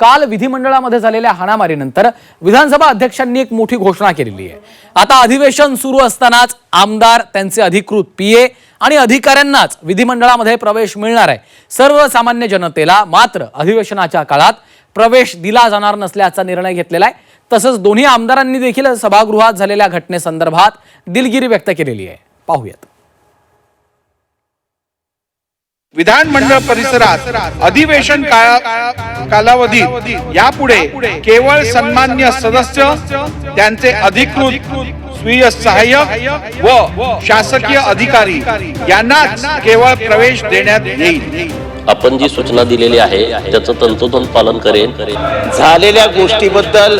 काल विधिमंडळामध्ये झालेल्या हाणामारीनंतर विधानसभा अध्यक्षांनी एक मोठी घोषणा केलेली आहे. आता अधिवेशन सुरू असतानाच आमदार त्यांचे अधिकृत पीए आणि अधिकाऱ्यांनाच विधिमंडळामध्ये प्रवेश मिळणार आहे. सर्वसामान्य जनतेला मात्र अधिवेशनाच्या काळात प्रवेश दिला जाणार नसल्याचा निर्णय घेतलेला आहे. तसंच दोन्ही आमदारांनी देखील सभागृहात झालेल्या घटनेसंदर्भात दिलगिरी व्यक्त केलेली आहे. पाहूयात. विधानमंडळ परिसरात अधिवेशन काळा कालावधीत यापुढे केवळ सन्मान्य सदस्य त्यांचे अधिकृत स्वीय सहाय्यक व शासकीय अधिकारी यांनाच केवळ प्रवेश देण्यात येईल. आपण जी सूचना दिलेली आहे त्याचं तंतोतंत पालन करेन. झालेल्या गोष्टीबद्दल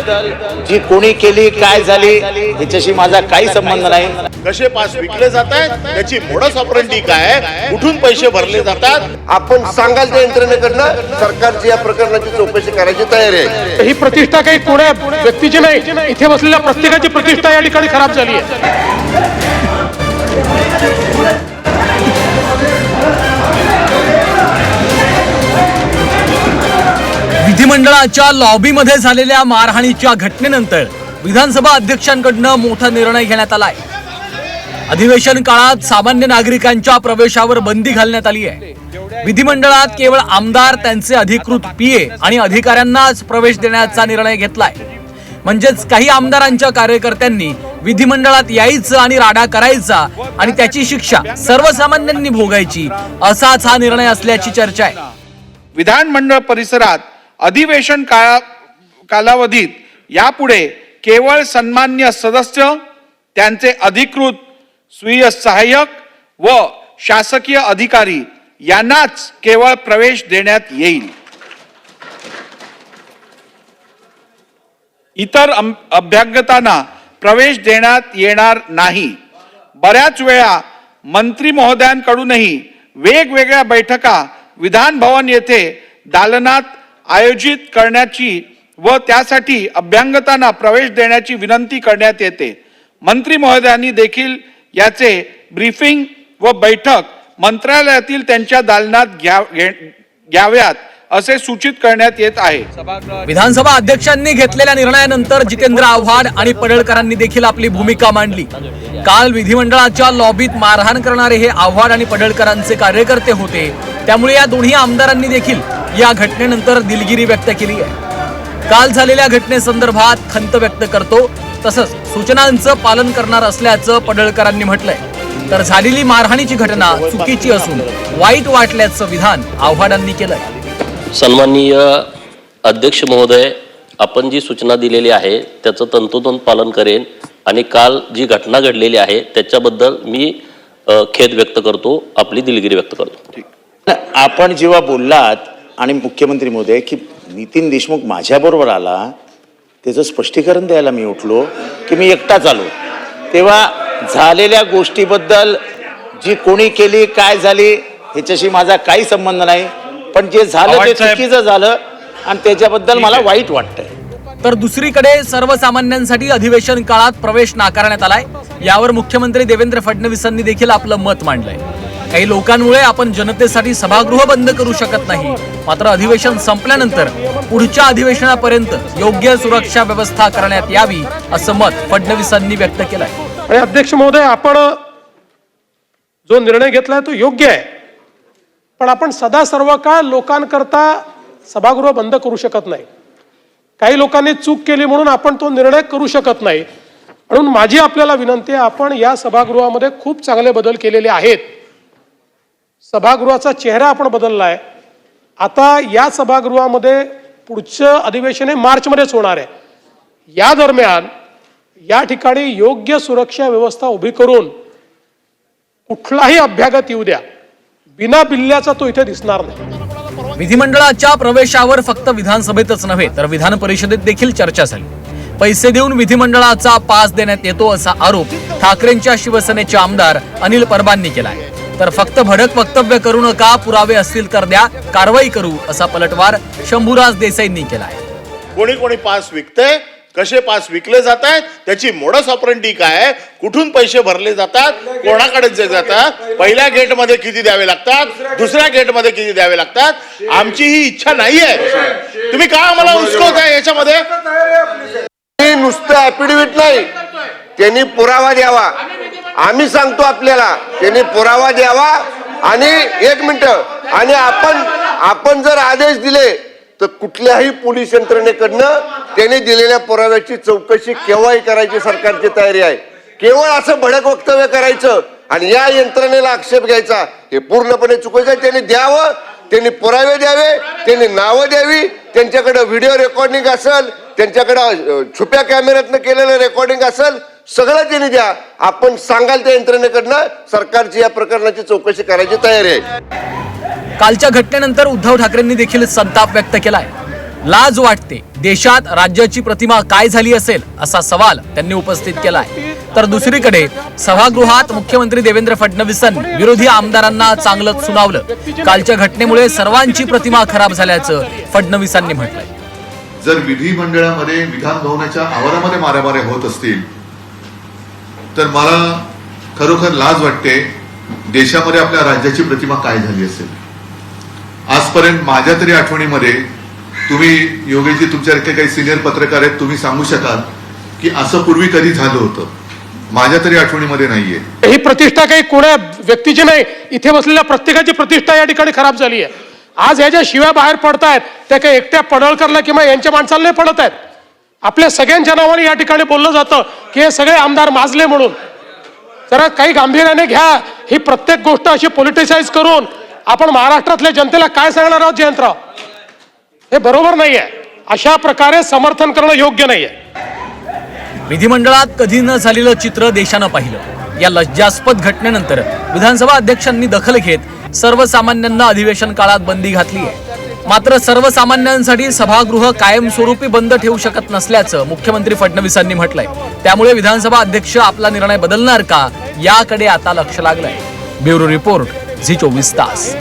जी कोणी केली काय झाली ह्याच्याशी माझा काही संबंध नाही. कसे पास विकले जात आहेत त्याची मोडस ऑपरेंटी काय कुठून पैसे भरले जातात? आपण सांगाल त्या यंत्रणेकडनं सरकारची या प्रकरणाची चौकशी करायची तयारी आहे. ही प्रतिष्ठा काही कोण्या व्यक्तीची नाही. इथे बसलेल्या प्रत्येकाची प्रतिष्ठा या ठिकाणी खराब झाली आहे. विधिमंडळाच्या लॉबीमध्ये झालेल्या मारहाणीच्या घटनेनंतर विधानसभा अध्यक्षांकडनं मोठा निर्णय घेण्यात आलाय. अधिवेशन काळात सामान्य नागरिकांच्या प्रवेशावर बंदी घालण्यात आली आहे. विधिमंडळात केवळ आमदार त्यांचे अधिकृत पीए आणि अधिकाऱ्यांनाच प्रवेश देण्याचा निर्णय घेतलाय. म्हणजेच काही आमदारांच्या कार्यकर्त्यांनी विधिमंडळात यायचं आणि राडा करायचा आणि त्याची शिक्षा सर्वसामान्यांनी भोगायची असाच हा निर्णय असल्याची चर्चा आहे. विधानमंडळ परिसरात अधिवेशन काळा कालावधीत यापुढे केवळ सन्मान्य सदस्य त्यांचे अधिकृत स्वीय सहाय्यक व शासकीय अधिकारी यांनाच केवळ प्रवेश देण्यात येईल. इतर अभ्यागतांना प्रवेश देण्यात येणार नाही. बऱ्याच वेळा मंत्री महोदयांकडूनही वेगवेगळ्या बैठका विधान भवन येथे दालनात आयोजित करण्याची व त्यासाठी अभ्यांगतांना प्रवेश देण्याची विनंती करण्यात येते. मंत्री महोदयांनी देखील याचे ब्रीफिंग व बैठक मंत्रालयातील त्यांच्या दालनात घ्या घ्याव्यात असे सूचित करण्यात येत आहे. विधानसभा अध्यक्षांनी घेतलेल्या निर्णयानंतर जितेंद्र आव्हाड आणि पडळकरांनी देखील आपली भूमिका मांडली. काल विधिमंडळाच्या लॉबीत मारहाण करणारे हे आव्हाड आणि पडळकरांचे कार्यकर्ते होते. त्यामुळे या दोन्ही आमदारांनी देखील या घटनेनंतर दिलगिरी व्यक्त केली आहे. काल झालेल्या घटनेसंदर्भात खंत व्यक्त करतो. तसंच सूचनांचं पालन करणार असल्याचं पडळकरांनी म्हटलंय. तर झालेली मारहाणीची घटना चुकीची असून वाईट वाटल्याचं विधान आव्हाडांनी केलंय. सन्माननीय अध्यक्ष महोदय आपण जी सूचना दिलेली आहे त्याचं तंतोतंत पालन करेन आणि काल जी घटना घडलेली आहे त्याच्याबद्दल मी खेद व्यक्त करतो आपली दिलगिरी व्यक्त करतो. आपण जेव्हा बोललात आणि मुख्यमंत्री महोदय की नितीन देशमुख माझ्याबरोबर आला त्याचं स्पष्टीकरण द्यायला मी उठलो की मी एकटाच आलो. तेव्हा झालेल्या गोष्टीबद्दल जी कोणी केली काय झाली ह्याच्याशी माझा काही संबंध नाही. पण जे झालं ते. चुकीचं झालं आणि त्याच्याबद्दल मला वाईट वाटतंय. तर दुसरीकडे सर्वसामान्यांसाठी अधिवेशन काळात प्रवेश नाकारण्यात आलाय. यावर मुख्यमंत्री देवेंद्र फडणवीसांनी देखील आपलं मत मांडलंय. काही लोकांमुळे आपण जनतेसाठी सभागृह बंद करू शकत नाही. मात्र अधिवेशन संपल्यानंतर पुढच्या अधिवेशनापर्यंत योग्य सुरक्षा व्यवस्था करण्यात यावी असं मत फडणवीसांनी व्यक्त केलंय. आणि अध्यक्ष महोदय आपण जो निर्णय घेतलाय तो योग्य आहे. पण आपण सदा सर्व काळ लोकांकरता सभागृह बंद करू शकत नाही. काही लोकांनी चूक केली म्हणून आपण तो निर्णय करू शकत नाही. म्हणून माझी आपल्याला विनंती आहे आपण या सभागृहामध्ये खूप चांगले बदल केलेले आहेत. सभागृहाचा चेहरा आपण बदलला आहे आता या सभागृहामध्ये पुढचं अधिवेशन हे मार्चमध्येच होणार आहे. या दरम्यान या ठिकाणी योग्य सुरक्षा व्यवस्था उभी करून कुठलाही अभ्यागत येऊ द्या. बिना बिल्ल्याचा तो इथे दिसणार नाही. विधिमंडळाच्या प्रवेशावर फक्त विधानसभेतच नव्हे तर विधान परिषदेत देखील चर्चा झाली. पैसे देऊन विधिमंडळाचा पास देण्यात येतो असा आरोप ठाकरेंच्या शिवसेनेचे आमदार अनिल परबांनी केला आहे तर फक्त भडक वक्तव्य करू नका पुरावे असतील तर द्या कारवाई करू असा पलटवार शंभूराज देसाईंनी केलाय. कोणी कोणी पास विकते कसे पास विकले जात आहेत त्याची मोडस ऑपरेंटी काय आहे कुठून पैसे भरले जातात कोणाकडे जे जातात पहिल्या गेटमध्ये किती द्यावे लागतात दुसऱ्या गेटमध्ये किती द्यावे लागतात आमची ही इच्छा नाहीये तुम्ही का आम्हाला उचकवताय याच्यामध्ये? हे नुसतं ऍफिडेव्हिट नाही. त्यांनी पुरावा द्यावा. आम्ही सांगतो आपल्याला त्यांनी पुरावा द्यावा आणि एक मिनिट आणि आपण आपण जर आदेश दिले तर कुठल्याही पोलीस यंत्रणेकडनं त्यांनी दिलेल्या पुराव्याची चौकशी केव्हाही करायची सरकारची तयारी आहे. केवळ असं भडक वक्तव्य करायचं आणि या यंत्रणेला आक्षेप घ्यायचा हे पूर्णपणे चुकायचं त्यांनी द्यावं त्यांनी पुरावे द्यावे त्यांनी नावं द्यावी. त्यांच्याकडे व्हिडिओ रेकॉर्डिंग असेल त्यांच्याकडे छुप्या कॅमेऱ्यातनं केलेलं रेकॉर्डिंग असेल सगळं त्यांनी द्या. आपण सांगाल त्या यंत्रणेकडनं सरकारची या प्रकरणाची चौकशी करायची तयारी आहे. कालच्या घटनेनंतर उद्धव ठाकरेंनी देखील संताप व्यक्त केलाय. लाज वाटते देशात राज्याची प्रतिमा काय झाली असेल असा सवाल त्यांनी उपस्थित केलाय. तर दुसरीकडे सभागृहात मुख्यमंत्री देवेंद्र फडणवीसांनी विरोधी आमदारांना चांगलं सुनावलं. कालच्या घटनेमुळे सर्वांची प्रतिमा खराब झाल्याचं फडणवीसांनी म्हटलंय. जर विधिमंडळामध्ये विधान भवनाच्या आवारामध्ये मारामाऱ्या होत असतील तर मला खरोखर लाज वाटते देशामध्ये आपल्या राज्याची प्रतिमा काय झाली असेल. आजपर्यंत माझ्या तरी आठवणीमध्ये तुम्ही योगेशजी तुमच्यासारखे काही सिनियर पत्रकार आहेत तुम्ही सांगू शकाल की असं पूर्वी कधी झालं होतं. माझ्या तरी आठवणीमध्ये नाहीये. ही प्रतिष्ठा काही कोणा व्यक्तीची नाही. इथे बसलेल्या प्रत्येकाची प्रतिष्ठा या ठिकाणी खराब झाली आहे. आज ह्या ज्या शिव्या बाहेर पडतायत त्या काही एकट्या पडळकरला किंवा यांच्या माणसाला नाही पडत आहेत. आपल्या सगळ्यांच्या नावाने या ठिकाणी बोललं जातं की हे सगळे आमदार माजले म्हणून. जरा काही गांभीर्याने घ्या. ही प्रत्येक गोष्ट अशी पॉलिटिसाइज करून आपण महाराष्ट्रातल्या जनतेला काय सांगणार आहोत जयंतराव? हे बरोबर नाहीये. अशा प्रकारे समर्थन करणं योग्य नाहीये. विधिमंडळात कधी न झालेलं चित्र देशानं पाहिलं. या लज्जास्पद घटनेनंतर विधानसभा अध्यक्षांनी दखल घेत सर्वसामान्यांना अधिवेशन काळात बंदी घातली आहे मात्र सर्वसामान्यांसाठी सभागृह कायमस्वरूपी बंद ठेवू शकत नसल्याचं मुख्यमंत्री फडणवीसांनी म्हटलंय. त्यामुळे विधानसभा अध्यक्ष आपला निर्णय बदलणार का? याकडे आता लक्ष लागलंय. ब्युरो रिपोर्ट झी चोवीस तास.